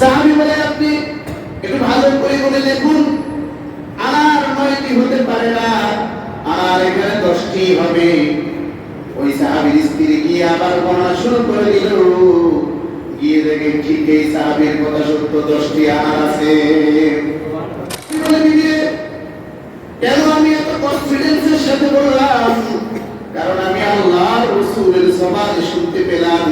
সাহাবি বলে আপনি একটু ভালো করে বলে দেখুন আনার নয়টি হতে পারে না আর এখানে দশটি হবে। ওই সাহাবির স্ত্রী গিয়ে আবার গণনা শুরু করে দিল? গিয়ে ঠিক এই সাহাবির কথা সত্য, দশটি আনার আছে। কেন আমি এত কনফিডেন্সের সাথে বললাম? কারণ আমি আল্লাহ রসুলের সমাজ শুনতে পেলাম।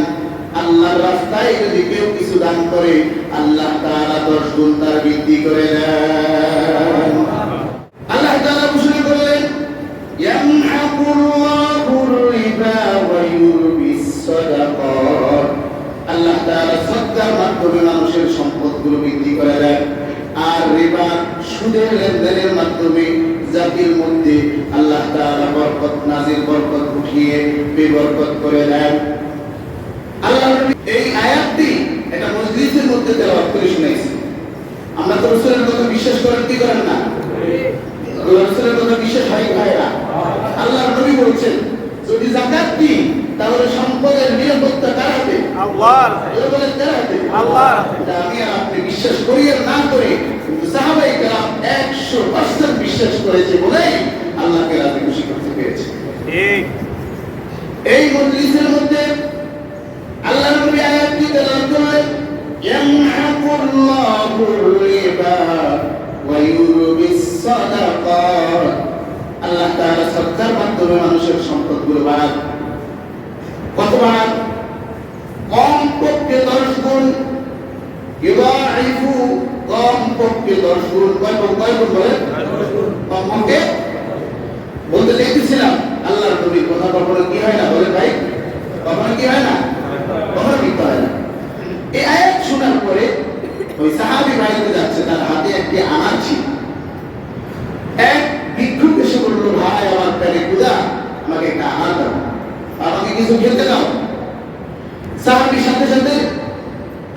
আল্লাহর রাস্তায় যদি কেউ কিছু দান করে, আল্লাহ তাআলা দশ গুণ তার বৃদ্ধি করে দেন। আল্লাহ তাআলা ঘোষণা করলেন রিবা ওয়া ইউরবিস সাদাকাত। আল্লাহ তাআলা সদকার মাধ্যমে মানুষের সম্পদগুলো বৃদ্ধি করে আর রিবা সুদের লেনদেনের মাধ্যমে জাতির মধ্যে আল্লাহ তাআলা বরকত, নাজিল বরকত উঠিয়ে বেবরকত করে দেন। আল্লাহ নবী এই আয়াতটি এটা মসজিদের মধ্যে তেলাওয়াত করে শুনাইছে আমরা তো রাসূলের কথা বিশ্বাস করেন কি করেন না? রাসূলের কথা বিশ্বাস হয় ভাইরা আল্লাহ নবী বলছেন যদি যাকাত দিই তাহলে সম্পদের নিরাপত্তা কার হাতে? আল্লাহর বলেন কার হাতে? আল্লাহ আমি আর আপনি বিশ্বাস করি আর না করি সাহাবাই কেরাম একশো পার্সেন্ট বিশ্বাস করেছে বলেই আল্লাহকে রাজি খুশি করতে পেরেছে। ঠিক। এই মজলিসের আল্লাহ তাআলা সদকার মাধ্যমে মানুষের সম্পদগুলো বাড়ান কত বাড়ান কম পক্ষে দশ গুণ। কম পক্ষে দশ গুণ। কয় কয় গুণ বলেন? কম পক্ষে বলতে দেখতেছিলাম আল্লাহর নবীর কথা কখনো কি হয় না? বলে ভাই, কখনো কি হয় না? কখনো মিথ্যা হয় না? এই আয়াত শোনার পরে ওই সাহাবি বাড়িতে যাচ্ছে, তার হাতে একটি আনার ছিল এক ভিক্ষুক এসে বলল ভাই আমার পেটে ক্ষুধা আমাকে একটা আনার দাও আমাকে কিছু খেতে দাও। সাহাবির সাথে সাথে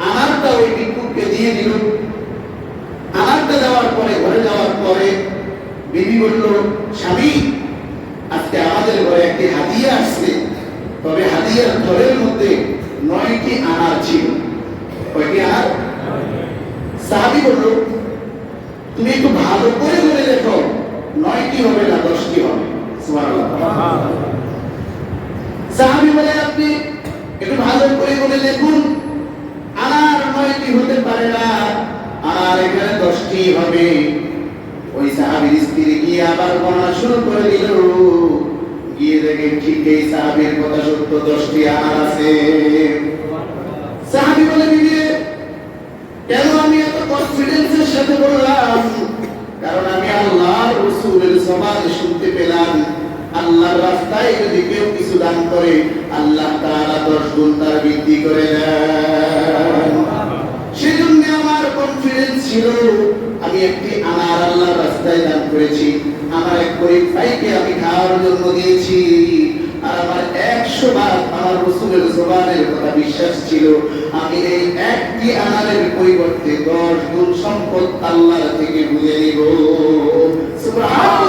আনারটা ওই ভিক্ষুককে দিয়ে দিল। আনারটা দেওয়ার পরে, ঘরে যাওয়ার পরে বিবি বলল, স্বামী, আজকে আমাদের ঘরে একটি হাদিয়া আসছে। তবে হাদিয়ার ঘরের মধ্যে নয়টি আনার ছিল। কয়টি আনার সাহাবি বলল, তুমি একটু ভালো করে বলে দেখো নয়টি হবে না, দশটি হবে। সাহাবি বলে আপনি একটু ভালো করে বলে দেখুন আনার নয়টি হতে পারে না আর এখানে দশটি হবে। ওই সাহাবীর স্ত্রী গিয়ে আবার গণনা শুরু করে দিল, গিয়ে দেখে ঠিক এই সাহাবীর কথা সত্য, দশটি আনার আছে। সাহাবী বলে দিদি কেন আমি এত কনফিডেন্সের সাথে বললাম? কারণ আমি আল্লাহ রসুলের সমাজ শুনতে পেলাম। আল্লাহর রাস্তায় যদি কেউ কিছু দান করে, আল্লাহ তাআলা দশ গুণ তার বৃদ্ধি করে সেজন্য আমার কনফিডেন্স ছিল, আমি একটি আনার আল্লাহর রাস্তায় দান করেছি। আমার এক গরিব ভাইকে আমি খাওয়ার জন্য দিয়েছি। আর আমার একশো বার আমার রসুলের জবানের কথা বিশ্বাস ছিল, আমি এই একটি আনারের পরিবর্তে দশ গুণ সম্পদ আল্লাহ থেকে বুঝে নিব। সুবহানাল্লাহ।